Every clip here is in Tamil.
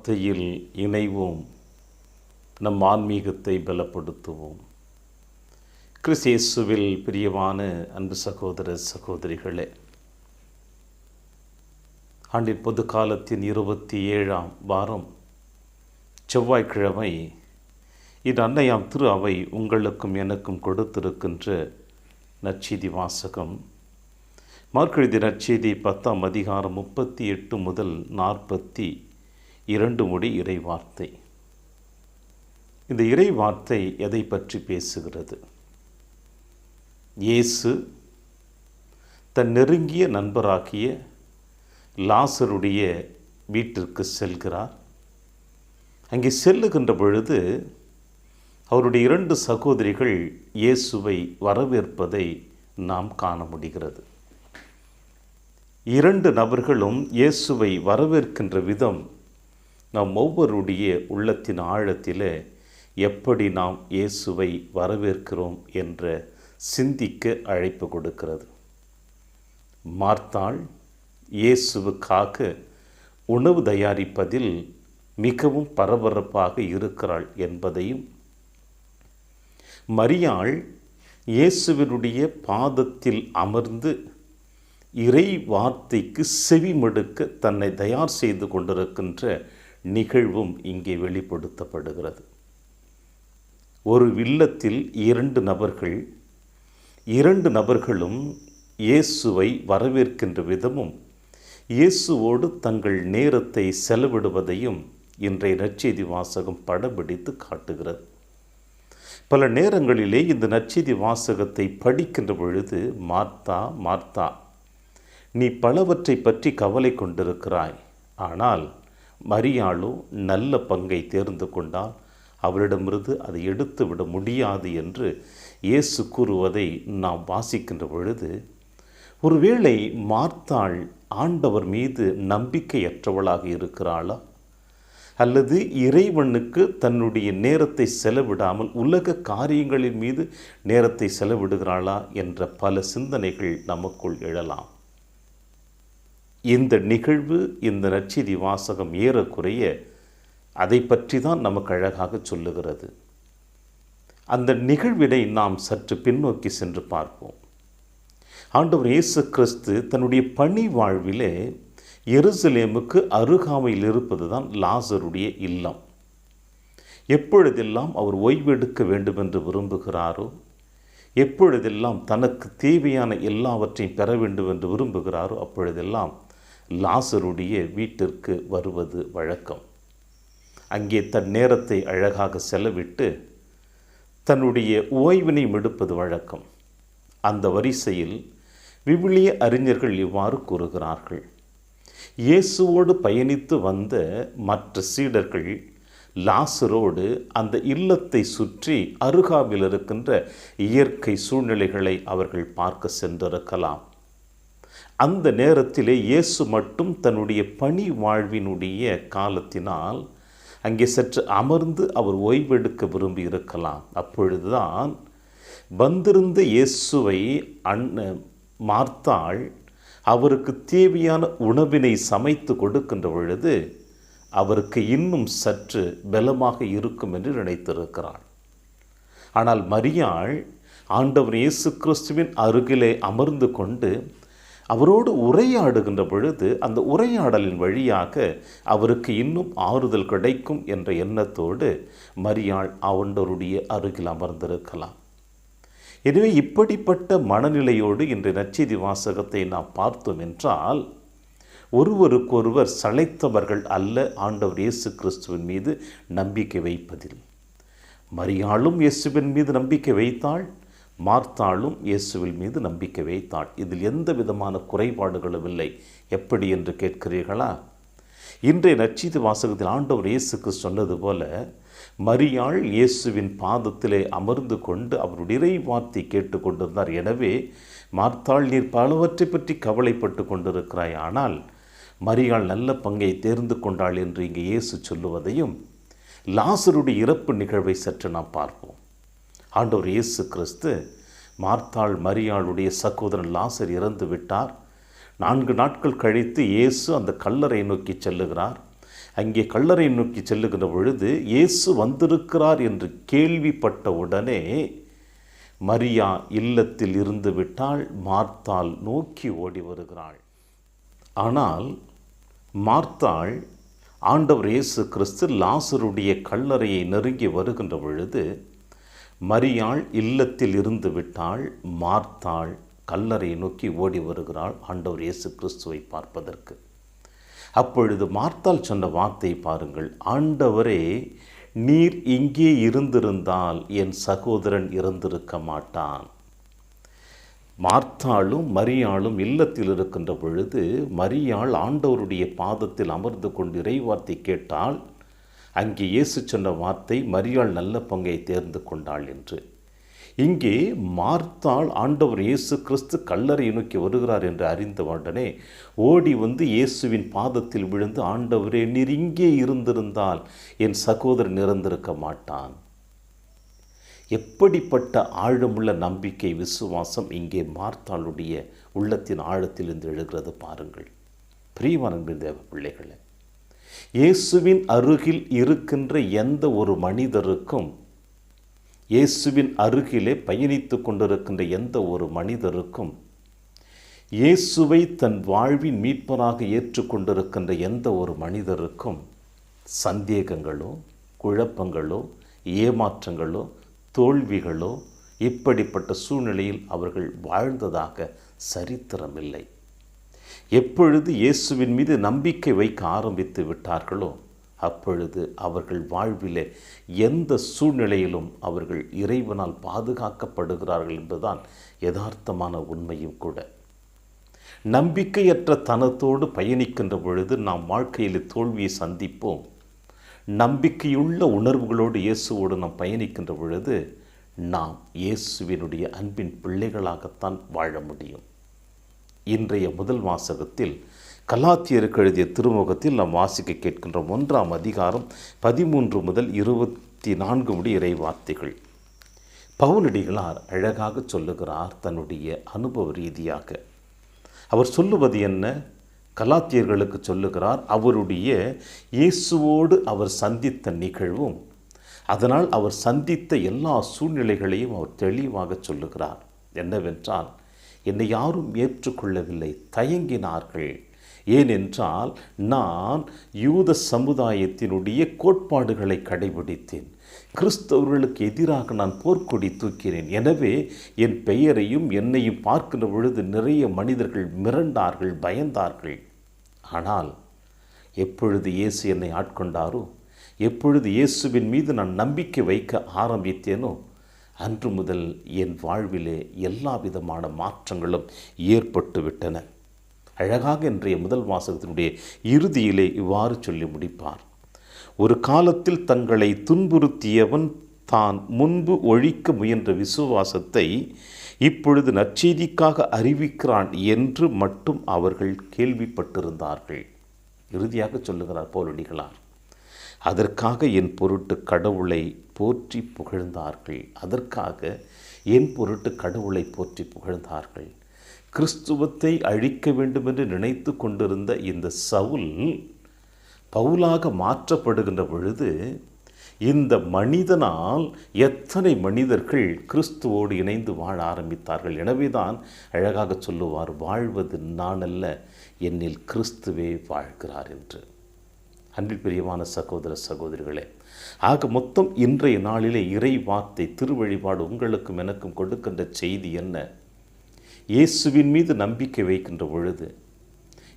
வார்த்தையில் இணைவோம். நம் ஆன்மீகத்தை பலப்படுத்துவோம். கிறிஸ்தேசுவில் பிரியமான அன்பு சகோதர சகோதரிகளே ஆண்டின் பொது காலத்தின் இருபத்தி ஏழாம் வாரம் செவ்வாய்க்கிழமை இது அன்னையாம் திரு அவை உங்களுக்கும் எனக்கும் கொடுத்திருக்கின்ற நற்செய்தி வாசகம். மார்க்கெழுதி நற்செய்தி பத்தாம் அதிகாரம் முப்பத்தி எட்டு முதல் நாற்பத்தி இரண்டு முடி இறை வார்த்தை இந்த இறை வார்த்தை எதை பற்றி பேசுகிறது? இயேசு தன் நெருங்கிய நண்பராகிய லாசருடைய வீட்டிற்கு செல்கிறார். அங்கே செல்லுகின்ற பொழுது அவருடைய இரண்டு சகோதரிகள் இயேசுவை வரவேற்பதை நாம் காண முடிகிறது. இரண்டு நபர்களும் இயேசுவை வரவேற்கின்ற விதம் நாம் ஒவ்வொருடைய உள்ளத்தின் ஆழத்தில் எப்படி நாம் இயேசுவை வரவேற்கிறோம் என்ற சிந்திக்க அழைப்பு கொடுக்கிறது. மார்த்தாள் இயேசுவுக்காக உணவு தயாரிப்பதில் மிகவும் பரபரப்பாக இருக்கிறாள் என்பதையும் மரியாள் இயேசுவினுடைய பாதத்தில் அமர்ந்து இறை வார்த்தைக்கு செவிமடுக்க தன்னை தயார் செய்து கொண்டிருக்கின்ற நிகழ்வும் இங்கே வெளிப்படுத்தப்படுகிறது. ஒரு வில்லத்தில் இரண்டு நபர்கள் இரண்டு நபர்களும் இயேசுவை வரவேற்கின்ற விதமும் இயேசுவோடு தங்கள் நேரத்தை செலவிடுவதையும் இன்றைய நற்செய்தி வாசகம் படம்பிடித்து காட்டுகிறது. பல நேரங்களிலே இந்த நற்செய்தி வாசகத்தை படிக்கின்ற பொழுது மார்த்தா மார்த்தா நீ பலவற்றை பற்றி கவலை கொண்டிருக்கிறாய். ஆனால் மரியாளோ நல்ல பங்கை தேர்ந்து கொண்டால் அவளிடமிருந்து அதை எடுத்து விட முடியாது என்று இயேசு கூறுவதை நாம் வாசிக்கின்ற பொழுது ஒருவேளை மார்த்தாள் ஆண்டவர் மீது நம்பிக்கையற்றவளாக இருக்கிறாளா? அல்லது இறைவனுக்கு தன்னுடைய நேரத்தை செலவிடாமல் உலக காரியங்களின் மீது நேரத்தை செலவிடுகிறாளா? என்ற பல சிந்தனைகள் நமக்குள் எழலாம். இந்த நிகழ்வு இந்த நற்செய்தி வாசகம் ஏறக்குறைய அதை பற்றி தான் நமக்கு அழகாக சொல்லுகிறது. அந்த நிகழ்வினை நாம் சற்று பின்னோக்கி சென்று பார்ப்போம். ஆண்டவர் இயேசு கிறிஸ்து தன்னுடைய பணி வாழ்விலே எருசலேமுக்கு அருகாமையில் இருப்பது தான் லாசருடைய இல்லம். எப்பொழுதெல்லாம் அவர் ஓய்வெடுக்க வேண்டும் என்று விரும்புகிறாரோ எப்பொழுதெல்லாம் தனக்கு தேவையான எல்லாவற்றையும் பெற வேண்டும் என்று விரும்புகிறாரோ அப்பொழுதெல்லாம் லாசருடைய வீட்டிற்கு வருவது வழக்கம். அங்கே தன் நேரத்தை அழகாக செலவிட்டு தன்னுடைய ஓய்வினை எடுப்பது வழக்கம். அந்த வரிசையில் விவிலிய அறிஞர்கள் இவ்வாறு கூறுகிறார்கள். இயேசுவோடு பயணித்து வந்த மற்ற சீடர்கள் லாசரோடு அந்த இல்லத்தை சுற்றி அருகாவில் இருக்கின்ற இயற்கை சூழ்நிலைகளை அவர்கள் பார்க்க சென்றிருக்கலாம். அந்த நேரத்திலே இயேசு மட்டும் தன்னுடைய பணி வாழ்வினுடைய காலத்தினால் அங்கே சற்று அமர்ந்து அவர் ஓய்வெடுக்க விரும்பி இருக்கலாம். அப்பொழுதுதான் வந்திருந்த இயேசுவை அன் மார்த்தாள் அவருக்கு தேவையான உணவினை சமைத்து கொடுக்கின்ற பொழுது அவருக்கு இன்னும் சற்று பலமாக இருக்கும் என்று நினைத்திருக்கிறாள். ஆனால் மரியாள் ஆண்டவர் இயேசு கிறிஸ்துவின் அருகிலே அமர்ந்து கொண்டு அவரோடு உரையாடுகின்ற பொழுது அந்த உரையாடலின் வழியாக அவருக்கு இன்னும் ஆறுதல் கிடைக்கும் என்ற எண்ணத்தோடு மரியாள் ஆண்டவருடைய அருகில் அமர்ந்திருக்கலாம். எனவே இப்படிப்பட்ட மனநிலையோடு இன்று நச்செய்தி வாசகத்தை நாம் பார்த்தோம் என்றால் ஒருவருக்கொருவர் சளைத்தவர்கள் அல்ல ஆண்டவர் இயேசு கிறிஸ்துவின் மீது நம்பிக்கை வைப்பதில். மரியாளும் இயேசுவின் மீது நம்பிக்கை வைத்தாள் மார்த்தாளும் இயேசுவின் மீது நம்பிக்கை வைத்தாள். இதில் எந்த விதமான குறைபாடுகளும் இல்லை. எப்படி என்று கேட்கிறீர்களா? இன்றைய நச்சீது வாசகத்தில் ஆண்டவர் இயேசுக்கு சொன்னது போல மரியாள் இயேசுவின் பாதத்திலே அமர்ந்து கொண்டு அவருடைய இறைவார்த்தை கேட்டுக்கொண்டிருந்தார் எனவே மார்த்தாள் நீர் பலவற்றை பற்றி கவலைப்பட்டு கொண்டிருக்கிறாய். ஆனால் மரியாள் நல்ல பங்கை தேர்ந்து கொண்டாள் என்று இங்கே இயேசு சொல்லுவதையும் லாசருடைய இறப்பு நிகழ்வை சற்று நாம் பார்ப்போம். ஆண்டவர் இயேசு கிறிஸ்து மார்த்தாள் மரியாளுடைய சகோதரன் லாசர் இறந்து விட்டார். நான்கு நாட்கள் கழித்து இயேசு அந்த கல்லறை நோக்கி செல்லுகிறார். அங்கே கல்லறை நோக்கி செல்லுகின்ற பொழுது இயேசு வந்திருக்கிறார் என்று கேள்விப்பட்ட உடனே மரியா இல்லத்தில் இருந்து விட்டால் மார்த்தாள் நோக்கி ஓடி வருகிறாள். ஆனால் மார்த்தாள் ஆண்டவர் இயேசு கிறிஸ்து லாசருடைய கல்லறையை நெருங்கி வருகின்ற பொழுது மரியாள் இல்லத்தில் இருந்து விட்டால் மார்த்தாள் கல்லறையை நோக்கி ஓடி வருகிறாள் ஆண்டவர் இயேசு கிறிஸ்துவை பார்ப்பதற்கு. அப்பொழுது மார்த்தால் சொன்ன வார்த்தை பாருங்கள். ஆண்டவரே நீர் இங்கே இருந்திருந்தால் என் சகோதரன் இறந்திருக்க மாட்டான். மார்த்தாளும் மரியாளும் இல்லத்தில் இருக்கின்ற பொழுது மரியாள் ஆண்டவருடைய பாதத்தில் அமர்ந்து கொண்டு இறைவார்த்தை கேட்டால் அங்கே இயேசு சொன்ன வார்த்தை மரியாள் நல்ல பங்கை தேர்ந்து கொண்டாள் என்று. இங்கே மார்த்தாள் ஆண்டவர் இயேசு கிறிஸ்து கல்லறை நோக்கி வருகிறார் என்று அறிந்த உடனே ஓடி வந்து இயேசுவின் பாதத்தில் விழுந்து ஆண்டவரே நீர் இங்கே இருந்திருந்தால் என் சகோதரன் இறந்திருக்க மாட்டான். எப்படிப்பட்ட ஆழமுள்ள நம்பிக்கை விசுவாசம் இங்கே மார்த்தாளுடைய உள்ளத்தின் ஆழத்திலிருந்து எழுகிறது பாருங்கள். பிரியமான தேவ பிள்ளைகளே இயேசுவின் அருகில் இருக்கின்ற எந்த ஒரு மனிதருக்கும் இயேசுவின் அருகிலே பயணித்து கொண்டிருக்கின்ற எந்த ஒரு மனிதருக்கும் இயேசுவை தன் வாழ்வின் மீட்பராக ஏற்றுக்கொண்டிருக்கின்ற எந்த ஒரு மனிதருக்கும் சந்தேகங்களோ குழப்பங்களோ ஏமாற்றங்களோ தோல்விகளோ இப்படிப்பட்ட சூழ்நிலையில் அவர்கள் வாழ்ந்ததாக சரித்திரமில்லை. எப்பொழுது இயேசுவின் மீது நம்பிக்கை வைக்க ஆரம்பித்து விட்டார்களோ அப்பொழுது அவர்கள் வாழ்விலே எந்த சூழ்நிலையிலும் அவர்கள் இறைவனால் பாதுகாக்கப்படுகிறார்கள் என்பதுதான் யதார்த்தமான உண்மையும் கூட. நம்பிக்கையற்ற தனத்தோடு பயணிக்கின்ற பொழுது நாம் வாழ்க்கையில் தோல்வியை சந்திப்போம். நம்பிக்கையுள்ள உணர்வுகளோடு இயேசுவோடு நாம் பயணிக்கின்ற பொழுது நாம் இயேசுவினுடைய அன்பின் பிள்ளைகளாகத்தான் வாழ முடியும். இன்றைய முதல் வாசகத்தில் கலாத்தியருக்கு எழுதிய திருமுகத்தில் நாம் வாசிக்க கேட்கின்ற ஒன்றாம் அதிகாரம் பதிமூன்று முதல் இருபத்தி நான்கு முடி இறை வார்த்தைகள். பவுலடிகளார் அழகாக சொல்லுகிறார் தன்னுடைய அனுபவ ரீதியாக. அவர் சொல்லுவது என்ன? கலாத்தியர்களுக்கு சொல்லுகிறார் அவருடைய இயேசுவோடு அவர் சந்தித்த நிகழ்வும் அதனால் அவர் சந்தித்த எல்லா சூழ்நிலைகளையும் அவர் தெளிவாக சொல்லுகிறார். என்னவென்றால் என்னை யாரும் ஏற்றுக்கொள்ளவில்லை. தயங்கினார்கள். ஏனென்றால் நான் யூத சமுதாயத்தினுடைய கோட்பாடுகளை கடைபிடித்தேன். கிறிஸ்தவர்களுக்கு எதிராக நான் போர்க்கொடி தூக்கினேன். எனவே என் பெயரையும் என்னையும் பார்க்கிற பொழுது நிறைய மனிதர்கள் மிரண்டார்கள் பயந்தார்கள். ஆனால் எப்பொழுது இயேசு என்னை ஆட்கொண்டாரோ எப்பொழுது இயேசுவின் மீது நான் நம்பிக்கை வைக்க ஆரம்பித்தேனோ அன்று முதல் என் வாழ்விலே எல்லா விதமான மாற்றங்களும் ஏற்பட்டு விட்டன. அழகாக இன்றைய முதல் வாசகத்தினுடைய இறுதியிலே இவ்வாறு சொல்லி முடிப்பார். ஒரு காலத்தில் தங்களை துன்புறுத்தியவன் தான் முன்பு ஒழிக்க முயன்ற விசுவாசத்தை இப்பொழுது நற்செய்திக்காக அறிவிக்கிறான் என்று மட்டும் அவர்கள் கேள்விப்பட்டிருந்தார்கள். இறுதியாக சொல்லுகிறார் போலடிகளார். அதற்காக என் பொருட்டு கடவுளை போற்றி புகழ்ந்தார்கள். அதற்காக என் பொருட்டு கடவுளை போற்றி புகழ்ந்தார்கள். கிறிஸ்துவத்தை அழிக்க வேண்டும் என்று நினைத்து கொண்டிருந்த இந்த சவுல் பவுலாக மாற்றப்படுகின்ற பொழுது இந்த மனிதனால் எத்தனை மனிதர்கள் கிறிஸ்துவோடு இணைந்து வாழ ஆரம்பித்தார்கள்? எனவேதான் அழகாக சொல்லுவார் வாழ்வது நான் அல்ல என்னில் கிறிஸ்துவே வாழ்கிறார் என்று. அன்பில் பிரியமான சகோதர சகோதரிகளே ஆக மொத்தம் இன்றைய நாளிலே இறை வார்த்தை திருவழிபாடு உங்களுக்கும் எனக்கும் கொடுக்கின்ற செய்தி என்ன? இயேசுவின் மீது நம்பிக்கை வைக்கின்ற பொழுது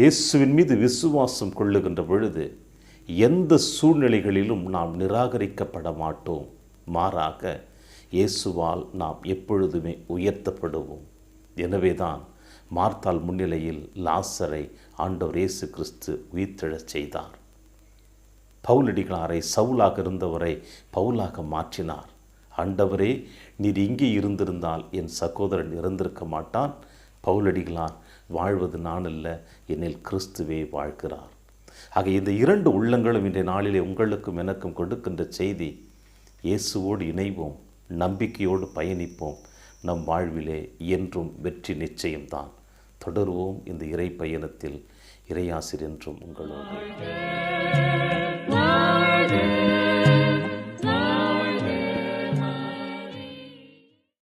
இயேசுவின் மீது விசுவாசம் கொள்ளுகின்ற பொழுது எந்த சூழ்நிலைகளிலும் நாம் நிராகரிக்கப்பட மாட்டோம். மாறாக இயேசுவால் நாம் எப்பொழுதுமே உயர்த்தப்படுவோம். எனவேதான் மார்த்தால் முன்னிலையில் லாசரை ஆண்டவர் இயேசு கிறிஸ்து உயிர்த்தெழச் செய்தார். பவுலடிகளாரை சவுலாக இருந்தவரை பவுலாக மாற்றினார். ஆண்டவரே நீர் இங்கே இருந்திருந்தால் என் சகோதரன் இறந்திருக்க மாட்டான். பவுலடிகளார் வாழ்வது நான் அல்ல என்னில் கிறிஸ்துவே வாழ்கிறார். ஆக இந்த இரண்டு உள்ளங்களும் இன்றைய நாளிலே உங்களுக்கும் எனக்கும் கொடுக்கின்ற செய்தி இயேசுவோடு இணைவோம் நம்பிக்கையோடு பயணிப்போம். நம் வாழ்விலே என்றும் வெற்றி நிச்சயம்தான். தொடருவோம் இந்த இறை பயணத்தில் இறையாசிர் என்றும் உங்களோடு. Amen.